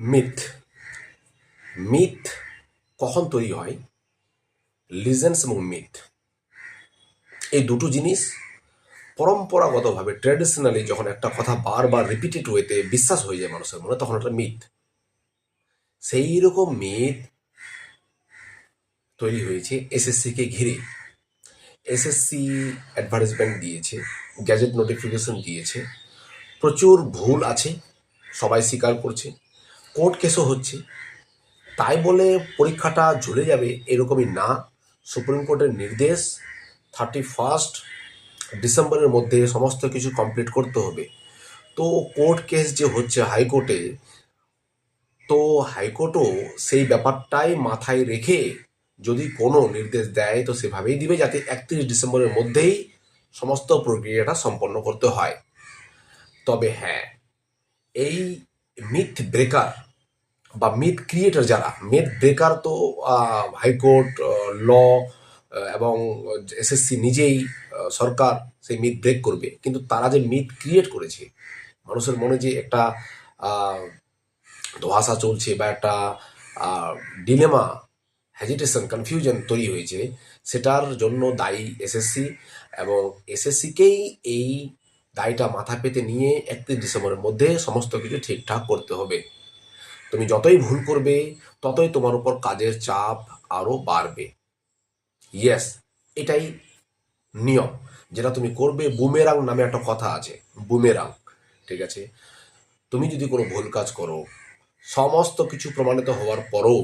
Myth. Myth কখন তৈরি হয়? লিজেন্স এবং মিথ। এই দুটো জিনিস পরম্পরাগতভাবে ট্র্যাডিশনালি যখন একটা কথা বারবার রিপিটেড ওয়েতে বিশ্বাস হয়ে যায় মানুষের মনে, তখন একটা মিথ। সেই রকম মিথ তৈরি হয়েছে এসএসসিকে ঘিরে। এসএসসি অ্যাডভার্টাইজমেন্ট দিয়েছে গ্যাজেট নোটিফিকেশন দিয়েছে। প্রচুর ভুল আছে, সবাই স্বীকার করছে। কোর্ট কেসও হচ্ছে। তাই বলে পরীক্ষাটা ঝুলে যাবে এরকমই না। সুপ্রিম কোর্টের নির্দেশ থার্টি ফার্স্ট ডিসেম্বরের মধ্যে সমস্ত কিছু কমপ্লিট করতে হবে। তো কোর্ট কেস যে হচ্ছে হাইকোর্টে, তো হাইকোর্টও সেই ব্যাপারটাই মাথায় রেখে যদি কোনো নির্দেশ দেয়, তো সেভাবেই দিবে যাতে একত্রিশ ডিসেম্বরের মধ্যেই সমস্ত প্রক্রিয়াটা সম্পন্ন করতে হয়। তবে হ্যাঁ এই মিথ ব্রেকার বা মিথ ক্রিয়েটার যারা মিথ ব্রেকার তো হাইকোর্ট ল এবং এসএসসি নিজেই সরকার সেই মিথ ব্রেক করবে। কিন্তু তারা যে মিথ ক্রিয়েট করেছে, মানুষের মনে যে একটা ধোঁয়াশা চলছে বা একটা ডিলেমা হ্যাজিটেশন কনফিউশন তৈরি হয়েছে, সেটার জন্য দায়ী এসএসসি এবং এসএসসিকেই এই দায়টা মাথা পেতে নিয়ে একত্রিশ ডিসেম্বরের মধ্যে সমস্ত কিছু ঠিকঠাক করতে হবে। তুমি যতই ভুল করবে, ততই তোমার উপর কাজের চাপ আরও বাড়বে। ইয়েস এটাই নিয়ম, যেটা তুমি করবে বুমেরাং নামে একটা কথা আছে, বুমেরাং, ঠিক আছে? তুমি যদি কোনো ভুল কাজ করো, সমস্ত কিছু প্রমাণিত হওয়ার পরও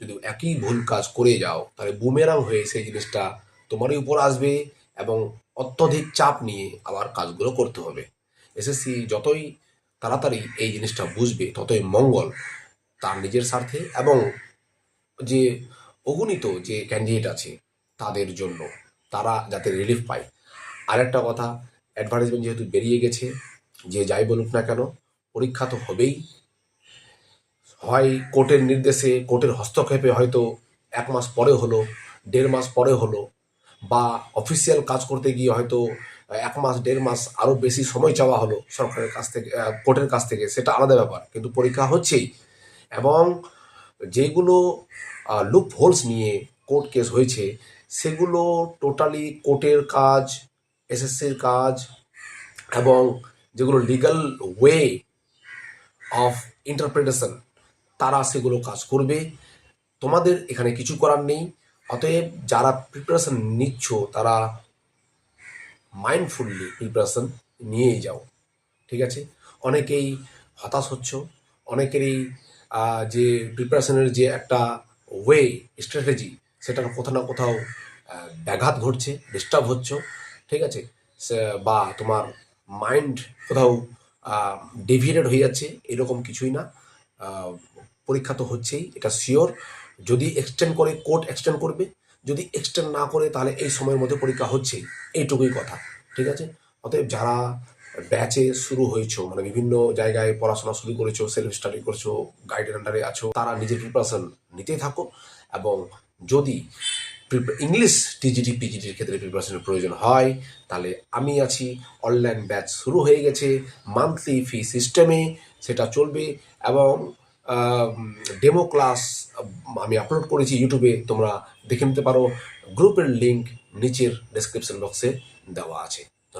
যদি একই ভুল কাজ করে যাও, তাহলে বুমেরাং হয়ে সেই জিনিসটা তোমারই উপর আসবে এবং অত্যধিক চাপ নিয়ে আবার কাজগুলো করতে হবে। এসএসসি যতই তাড়াতাড়ি এই জিনিসটা বুঝবে, ততই মঙ্গল তার নিজের স্বার্থে এবং যে অগণিত যে ক্যান্ডিডেট আছে তাদের জন্য তারা যাতে রিলিফ পায়। আরেকটা কথা অ্যাডভার্টাইজমেন্ট যেহেতু বেরিয়ে গেছে, যে যাই বলুক না কেন, পরীক্ষা তো হবেই। হয় কোর্টের নির্দেশে, কোর্টের হস্তক্ষেপে হয়তো এক মাস পরে হলো, দেড় মাস পরে হলো বা অফিসিয়াল কাজ করতে গিয়ে হয়তো এক মাস, দেড় মাস আরও বেশি সময় চাওয়া হলো সরকারের কাছ থেকে কোর্টের কাছ থেকে, সেটা আলাদা ব্যাপার। কিন্তু পরীক্ষা হচ্ছেই এবং যেগুলো লুপ হোলস নিয়ে কোর্ট কেস হয়েছে, সেগুলো টোটালি কোর্টের কাজ এসএসসির কাজ এবং যেগুলো লিগাল ওয়ে অফ ইন্টারপ্রিটেশন তারা সেগুলো কাজ করবে। তোমাদের এখানে কিছু করার নেই। অতএব যারা প্রিপারেশন নিচ্ছ, তারা মাইন্ডফুললি প্রিপারেশন নিয়েই যাও, ঠিক আছে? অনেকেই হতাশ হচ্ছ, অনেকেরই যে প্রিপারেশনের যে একটা ওয়ে স্ট্র্যাটেজি সেটার কোথাও না কোথাও ব্যাঘাত ঘটছে ডিস্টার্ব হচ্ছ, ঠিক আছে? বা তোমার মাইন্ড কোথাও ডেভিয়েটেড হয়ে যাচ্ছে, এরকম কিছুই না। পরীক্ষা তো হচ্ছেই, এটা শিওর যদি এক্সটেন্ড করে কোর্ট এক্সটেন্ড করবে, যদি এক্সটেন্ড না করে তাহলে এই সময়ের মধ্যে পরীক্ষা হচ্ছেই এইটুকুই কথা, ঠিক আছে? অতএব যারা ব্যাচে শুরু হয়েছো মানে বিভিন্ন জায়গায় পড়াশোনা শুরু করেছ সেলফ স্টাডি করছ গাইডের আন্ডারে আছো, তারা নিজের প্রিপারেশন নিতেই থাকো এবং যদি ইংলিশ টিজিটি পিজিটির ক্ষেত্রে প্রিপারেশনের প্রয়োজন হয়, তাহলে আমি আছি অনলাইন ব্যাচ শুরু হয়ে গেছে মান্থলি ফি সিস্টেমে সেটা চলবে এবং ডেমো ক্লাস আমি আপলোড করেছি ইউটিউবে তোমরা দেখে নিতে পারো। গ্রুপের লিঙ্ক নিচের ডেসক্রিপশন বক্সে দেওয়া আছে।